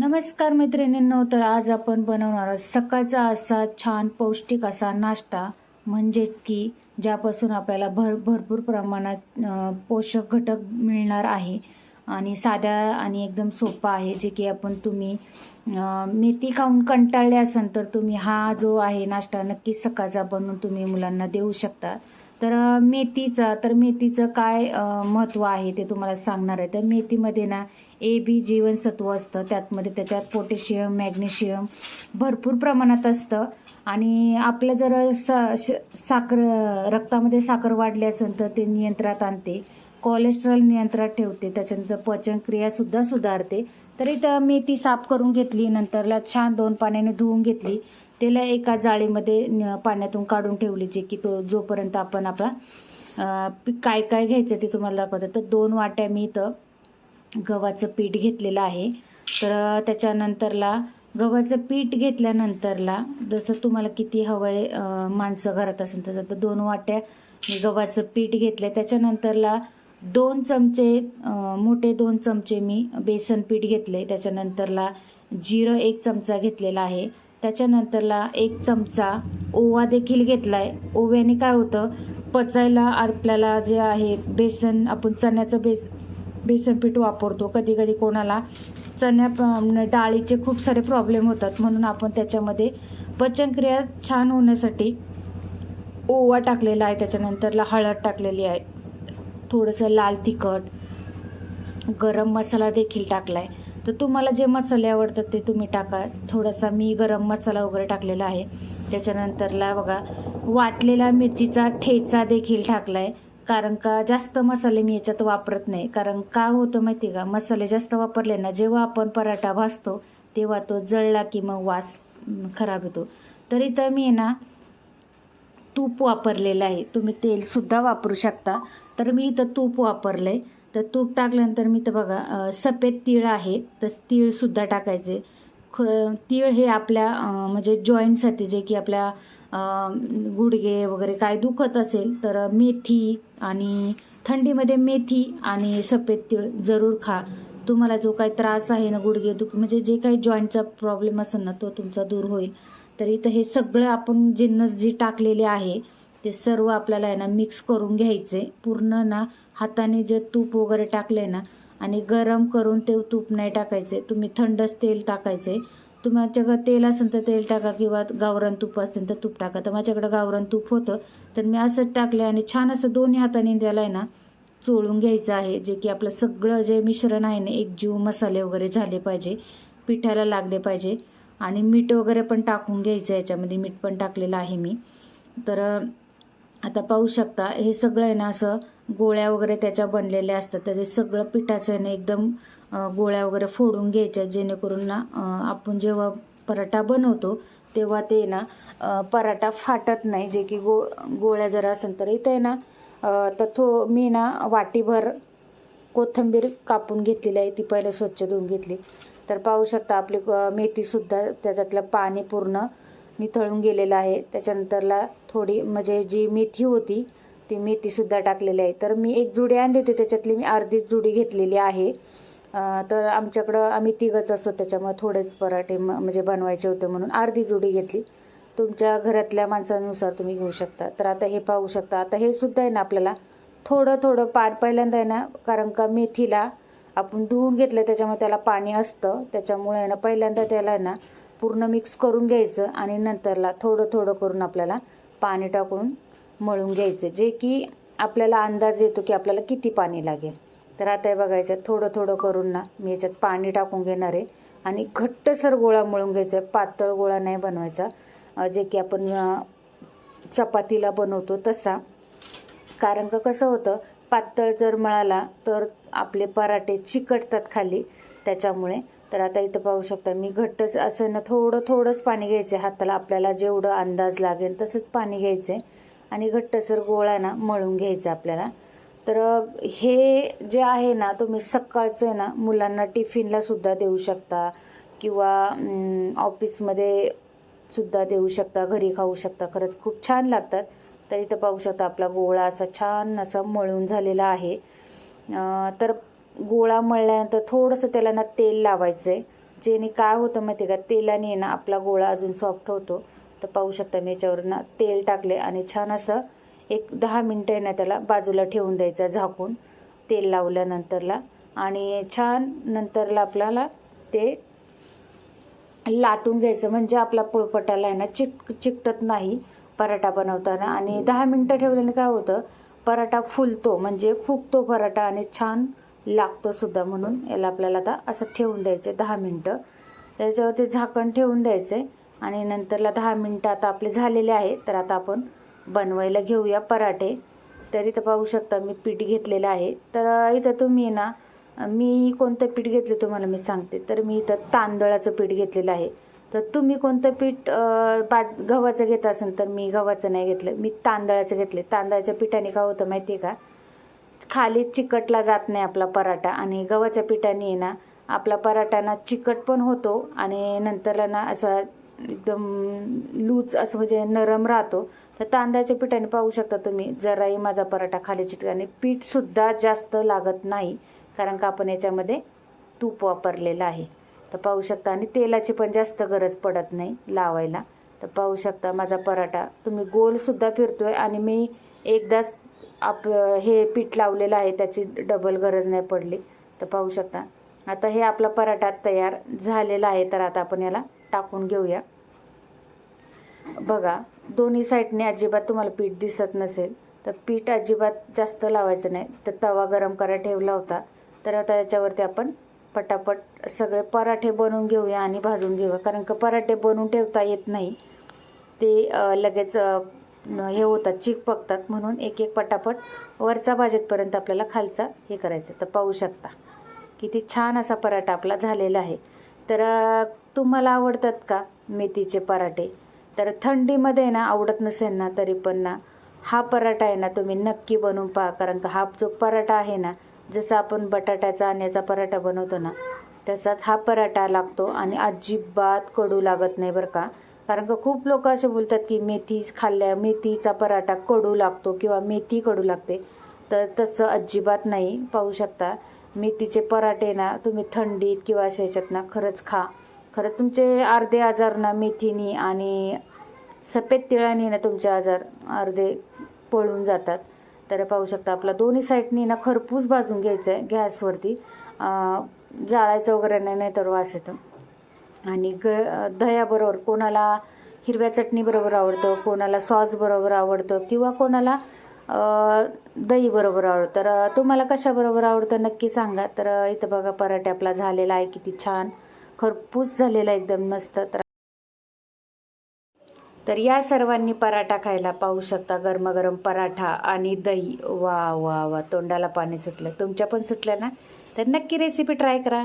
नमस्कार मैत्रिणींनो तर आज आपण बनवणार आहोत सकाळचा असा छान पौष्टिक असा नाश्ता. म्हणजेच की ज्यापासून आपल्याला भर भरपूर प्रमाणात पोषक घटक मिळणार आहे. आणि साध्या आणि एकदम सोपा आहे जे की आपण तुम्ही मेथी खाऊन कंटाळले असाल तर तुम्ही हा जो आहे नाश्ता नक्कीच सकाळचा बनवून तुम्ही मुलांना देऊ शकता. तर मेथीचा तर मेथीचं काय महत्त्व आहे ते तुम्हाला सांगणार आहे. तर मेथीमध्ये ना ए बी जीवनसत्व असतं. त्यातमध्ये त्याच्यात पोटॅशियम मॅग्नेशियम भरपूर प्रमाणात असतं. आणि आपलं जर स- श- साखर रक्तामध्ये साखर वाढली असेल तर ते नियंत्रणात आणते. कोलेस्ट्रॉल नियंत्रणात ठेवते. त्याच्यानंतर पचनक्रिया सुद्धा सुधारते. तर इथं मेथी साफ करून घेतली. नंतरला छान दोन पाण्याने धुवून घेतली. त्याला एका जाळीमध्ये न- पाण्यातून काढून ठेवलीचे की तो जोपर्यंत आपण आपला पी- काय काय घ्यायचं ते तुम्हाला दाखवतं. तर दोन वाट्या मी इथं गव्हाचं पीठ घेतलेलं आहे. तर त्याच्यानंतरला गव्हाचं पीठ घेतल्यानंतरला जसं तुम्हाला किती हवं आहे माणसं घरात असेल तसं तर दोन वाट्या मी गव्हाचं पीठ घेतलं त्याच्यानंतरला दोन चमचे मोठे दोन चमचे मी बेसन पीठ घेतले त्याच्यानंतरला जिरं एक चमचा घेतलेला आहे. त्याच्यानंतरला एक चमचा ओवा देखील घेतलाय. ओव्याने काय होतं पचायला आपल्याला जे आहे बेसन आपण चण्याचं बेस बेसन पीठ वापरतो. कधी कधी कोणाला चण्या डाळीचे खूप सारे प्रॉब्लेम होतात. म्हणून आपण त्याच्यामध्ये पचनक्रिया छान होण्यासाठी ओवा टाकलेला आहे. त्याच्यानंतरला हळद टाकलेली आहे. थोडंसं लाल तिखट गरम मसाला देखील टाकलाय. तर तुम्हाला जे मसाले आवडतात ते तुम्ही टाका. थोडासा मी गरम मसाला वगैरे टाकलेला आहे. त्याच्यानंतरला बघा वाटलेला मिरचीचा ठेचा देखील टाकलाय. कारण का जास्त मसाले मी याच्यात वापरत नाही. कारण का होतं माहिती का? मसाले जास्त वापरले ना जेव्हा आपण पराठा भाजतो तेव्हा तो जळला की मग वास खराब खराब येतो तर इथं मी ना तूप वापरलेलं आहे. तुम्ही तेलसुद्धा वापरू शकता. तर मी इथं तूप वापरलं आहे तर तूप टाकल्यानंतर मी तर बघा सफेद तीळ आहे तर तीळसुद्धा टाकायचे. ख तीळ हे आपल्या म्हणजे जॉईंटसाठी जे की आपल्या गुडघे वगैरे काय दुखत असेल तर मेथी आणि थंडीमध्ये मेथी आणि सफेद तीळ जरूर खा. तुम्हाला जो काही त्रास आहे ना गुडघे दुख म्हणजे जे काही जॉईंटचा प्रॉब्लेम असेल ना तो तुमचा दूर होईल. तर इथं हे सगळं आपण जिन्नस जी टाकलेले आहे ते सर्व आपल्याला आहे ना मिक्स करून घ्यायचे. पूर्ण ना हाताने जे तूप वगैरे टाकले ना आणि गरम करून ते तूप नाही टाकायचे. तुम्ही थंडच तेल टाकायचे. तुमच्याकडे तेल असेल तर तेल टाका किंवा गावरान तूप असेल तर तूप टाका. तर माझ्याकडे गावरान तूप होतं. तर मी असंच टाकले आणि छान असं दोन्ही हाताने त्याला आहे ना चोळून घ्यायचं आहे. जे की आपलं सगळं जे मिश्रण आहे ना एक जीव मसाले वगैरे झाले पाहिजे. पिठाला लागले पाहिजे. आणि मीठ वगैरे पण टाकून घ्यायचं याच्यामध्ये. मीठ पण टाकलेलं आहे मी. तर आता पाहू शकता हे सगळं आहे ना असं गोळ्या वगैरे त्याच्या बनलेल्या असतात. त्याचे सगळं पिठाचं आहे ना एकदम गोळ्या वगैरे फोडून घ्यायच्या जेणेकरून ना आपण जेव्हा पराठा बनवतो तेव्हा ते ना पराठा फाटत नाही. जे की गो गोळ्या जर असेल तर इथे आहे ना तर थो मी ना वाटीभर कोथिंबीर कापून घेतलेली आहे. ती पहिले स्वच्छ धुवून घेतली. तर पाहू शकता आपली मेथीसुद्धा त्याच्यातलं पाणी पूर्ण मी तळून गेलेलं आहे. त्याच्यानंतरला थोडी म्हणजे जी मेथी होती ती मेथीसुद्धा टाकलेली आहे. तर मी एक जुडी आणली होती. त्याच्यातली मी अर्धीच जुडी घेतलेली आहे. तर आमच्याकडं आम्ही तिघच असतो. त्याच्यामुळे थोडेच पराठे म- म्हणजे बनवायचे होते म्हणून अर्धी जुडी घेतली. तुमच्या घरातल्या माणसानुसार तुम्ही घेऊ शकता. तर आता हे पाहू शकता. आता हे सुद्धा आहे ना आपल्याला. थोडं थोडं पा पहिल्यांदा आहे ना कारण का मेथीला आपण धुवून घेतलं त्याच्यामुळे त्याला पाणी असतं. त्याच्यामुळे आहे ना पहिल्यांदा त्याला आहे ना पूर्ण मिक्स करून घ्यायचं आणि नंतरला थोडं थोडं करून आपल्याला पाणी टाकून मळून घ्यायचं. जे की आपल्याला अंदाज येतो की आपल्याला किती पाणी लागेल. तर आता हे बघायचं थोडं थोडं करून ना मी याच्यात पाणी टाकून घेणार आहे. आणि घट्टसर गोळा मळून घ्यायचा आहे. पातळ गोळा नाही बनवायचा. जे की आपण चपातीला बनवतो तसा. कारण का कसं होतं पातळ जर मळाला तर आपले पराठे चिकटतात खाली. त्याच्यामुळे तर आता इथं पाहू शकता मी घट्टच असं ना थोडं थोडंच पाणी घ्यायचं. हाताला आपल्याला जेवढं अंदाज लागेल तसंच पाणी घ्यायचं. आहे आणि घट्टसर गोळा ना मळून घ्यायचा आपल्याला. तर हे जे आहे ना तुम्ही सकाळचं आहे ना मुलांना टिफिनला सुद्धा देऊ शकता. किंवा ऑफिसमध्ये सुद्धा देऊ शकता घरी खाऊ शकता. खरंच खूप छान लागतात. तर इथं पाहू शकता आपला गोळा असा छान असा मळून झालेला आहे. तर गोळा मळल्यानंतर थोडंसं त्याला ना तेल लावायचं आहे जेणे काय होतं माहिती आहे का? तेलाने ना आपला गोळा अजून सॉफ्ट होतो. तर पाहू शकता मी याच्यावर ना तेल टाकले आणि छान असं एक दहा मिनटं आहे ना त्याला बाजूला ठेवून द्यायचा झाकून तेल लावल्यानंतरला. आणि छान नंतरला आपल्याला ते लाटून घ्यायचं. म्हणजे आपला पोळपटाला आहे ना चिक चिकटत नाही पराठा बनवताना. आणि दहा मिनटं ठेवल्याने काय होतं? पराठा फुलतो. म्हणजे फुगतो पराठा आणि छान लागतो सुद्धा म्हणून याला आपल्याला आता असं ठेवून द्यायचं दहा मिनटं. त्याच्यावरती झाकण ठेवून द्यायचं आणि नंतरला दहा मिनटं आता आपले झालेले आहे तर आता आपण बनवायला घेऊया पराठे. तर इथं पाहू शकता मी पीठ घेतलेलं आहे. तर इथं तुम्ही ना मी कोणतं पीठ घेतलं तुम्हाला मी सांगते. तर मी इथं तांदळाचं पीठ घेतलेलं आहे. तर तुम्ही कोणतं पीठ अं, बा गव्हाचं घेत असेल तर मी गव्हाचं नाही घेतलं. मी तांदळाचं घेतले तांदळाच्या पिठाने का होतं माहिती आहे का? खाली चिकटला जात नाही आपला पराठा. आणि गव्हाच्या पिठाने आहे ना आपला पराठा ना चिकट पण होतो आणि नंतरला ना असा एकदम लूज असं म्हणजे नरम राहतो. तर तांदळाच्या पिठाने पाहू शकता तुम्ही. जराही माझा पराठा खाली चिटकाने पीठसुद्धा जास्त लागत नाही कारण का आपण याच्यामध्ये तूप वापरलेलं आहे. तर पाहू शकता. आणि तेलाची पण जास्त गरज पडत नाही लावायला. तर पाहू शकता माझा पराठा. तुम्ही गोलसुद्धा फिरतोय आणि मी एकदाच आप हे पीठ लावलेलं आहे त्याची डबल गरज नाही पडली. तर पाहू शकता. आता हे आपला पराठा तयार झालेला आहे तर आता आपण याला टाकून घेऊया. बघा दोन्ही साईडने अजिबात तुम्हाला पीठ दिसत नसेल तर पीठ अजिबात जास्त लावायचं नाही. तर तवा गरम करायला ठेवला होता. तर आता याच्यावरती आपण पटापट सगळे पराठे बनवून घेऊया आणि भाजून घेऊया. कारण का पराठे बनवून ठेवता येत नाही. ते लगेच हे होतात चिक पकतात म्हणून एक एक पटापट वरचा भाजेतपर्यंत आपल्याला खालचा हे करायचं. तर पाहू शकता. किती छान असा पराठा आपला झालेला आहे. तर तुम्हाला आवडतात का मेथीचे पराठे? तर थंडीमध्ये ना आवडत नसेल ना तरी पण ना हा पराठा आहे ना तुम्ही नक्की बनवून पहा. कारण का हा जो पराठा आहे ना जसं आपण बटाट्याचा आणि पराठा बनवतो ना तसाच हा पराठा लागतो आणि अजिबात कडू लागत नाही बरं का. कारण का खूप लोक असे बोलतात की मेथी खाल्ल्या मेथीचा पराठा कडू लागतो किंवा मेथी कडू लागते. तर तसं अजिबात नाही. पाहू शकता मेथीचे पराठे ना तुम्ही थंडीत किंवा अशा ह्याच्यात ना खरंच खा. खरं तुमचे अर्धे आजार ना मेथीनी आणि सफेद तिळाने ना तुमचे आजार अर्धे पळून जातात. तर पाहू शकता आपला दोन्ही साईडनी ना खरपूस भाजून घ्यायचं आहे गॅसवरती जाळायचं वगैरे नाही नाही तर वास येतं. आणि ग दह्याबरोबर कोणाला हिरव्या चटणीबरोबर आवडतं कोणाला सॉस बरोबर आवडतं किंवा कोणाला दही बरोबर आवडतं. तर तुम्हाला कशाबरोबर आवडतं नक्की सांगा. तर इथं बघा पराठे आपला झालेला आहे किती छान. खरपूस झालेला एकदम मस्त. तर तर या सर्वांनी पराठा खायला पाहू शकता. गरमागरम पराठा आणि दही. वा वा वा. तोंडाला पाणी सुटलं. तुमच्या पण सुटलं ना? तर नक्की रेसिपी ट्राय करा.